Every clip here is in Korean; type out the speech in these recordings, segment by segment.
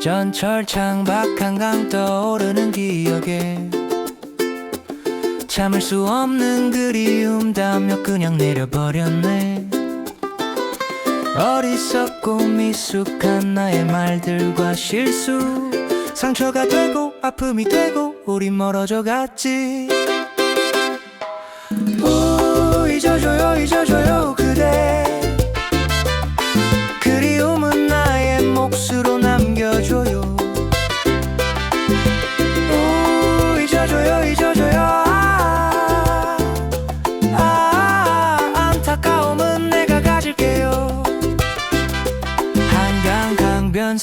전철 창밖 한강 떠오르는 기억에 참을 수 없는 그리움 담요 그냥 내려버렸네. 어리석고 미숙한 나의 말들과 실수 상처가 되고 아픔이 되고 우린 멀어져 갔지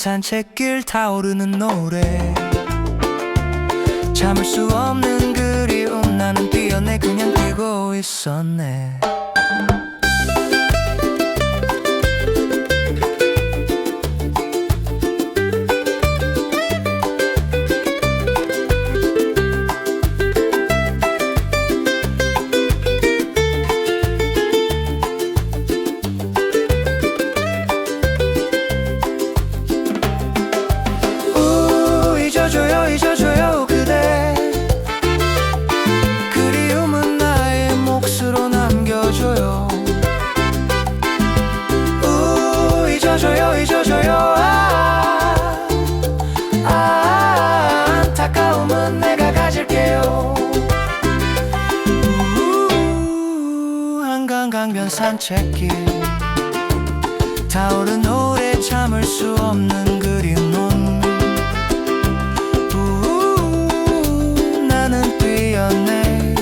산책길 타오르는 노래. 참을 수 없는 그리움 나는 뛰어내 그냥 뛰고 있었네 산책길. 타오른 노래 참을 수 없는 그리움 넌 우, 나는 뛰었네.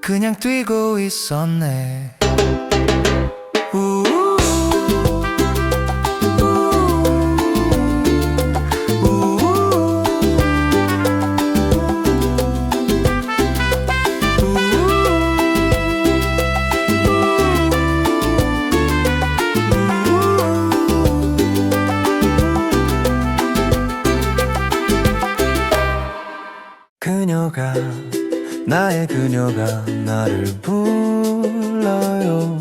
그냥 뛰고 있었네 그녀가 나의 그녀가 나를 불러요.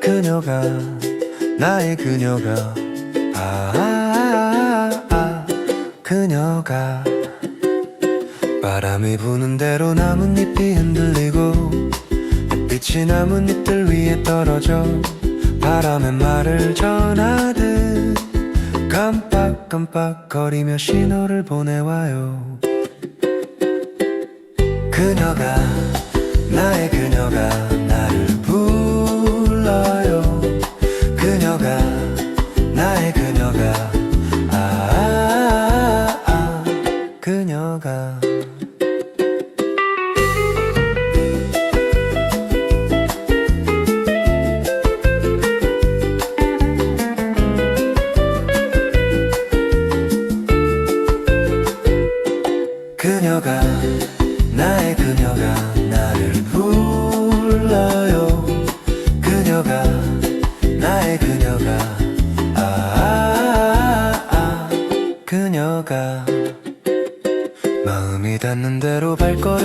그녀가 나의 그녀가 아, 아, 아 그녀가. 바람이 부는 대로 나뭇잎이 흔들리고 햇빛이 나뭇잎들 위에 떨어져 바람의 말을 전하듯 깜빡깜빡거리며 신호를 보내와요 그녀가 나의 그녀가 나를 불러요. 그녀가 나의 그녀가 아, 아, 아 그녀가 그녀가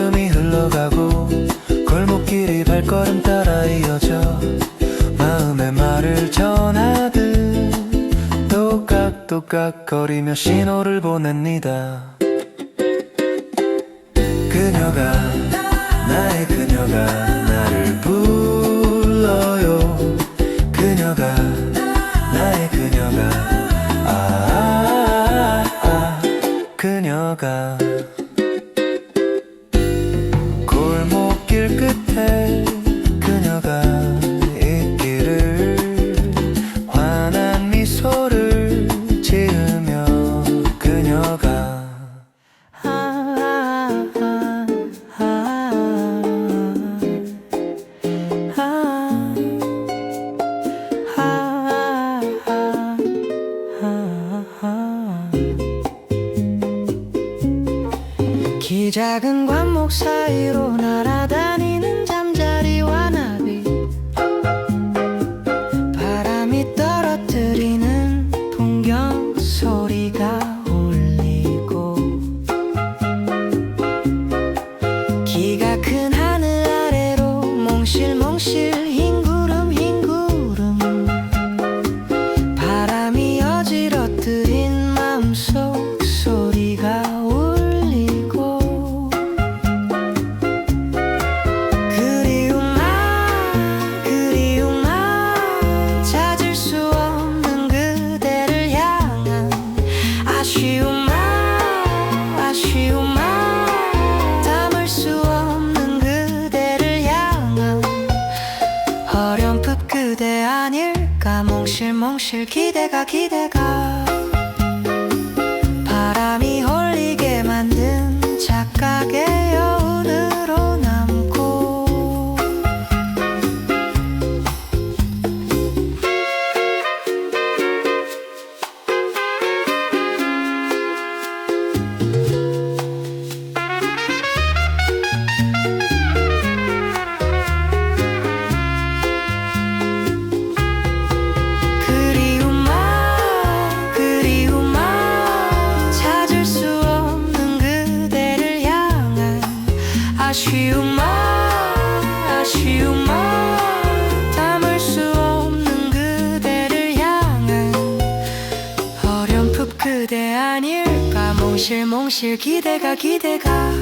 걸음이 흘러가고 골목길이 발걸음 따라 이어져 마음의 말을 전하듯 똑깍똑깍 거리며 신호를 보냅니다. 그녀가 나의 그녀가 나를 불러요. 그녀가 나의 그녀가 아, 아, 아. 그녀가 작은 관목 사이로 날아다니는 잠자리와 나비. 바람이 떨어뜨리는 풍경 소리가 울리고 키가 큰 하늘 아래로 몽실 사실 기대가 기대가. しゅきでかきでか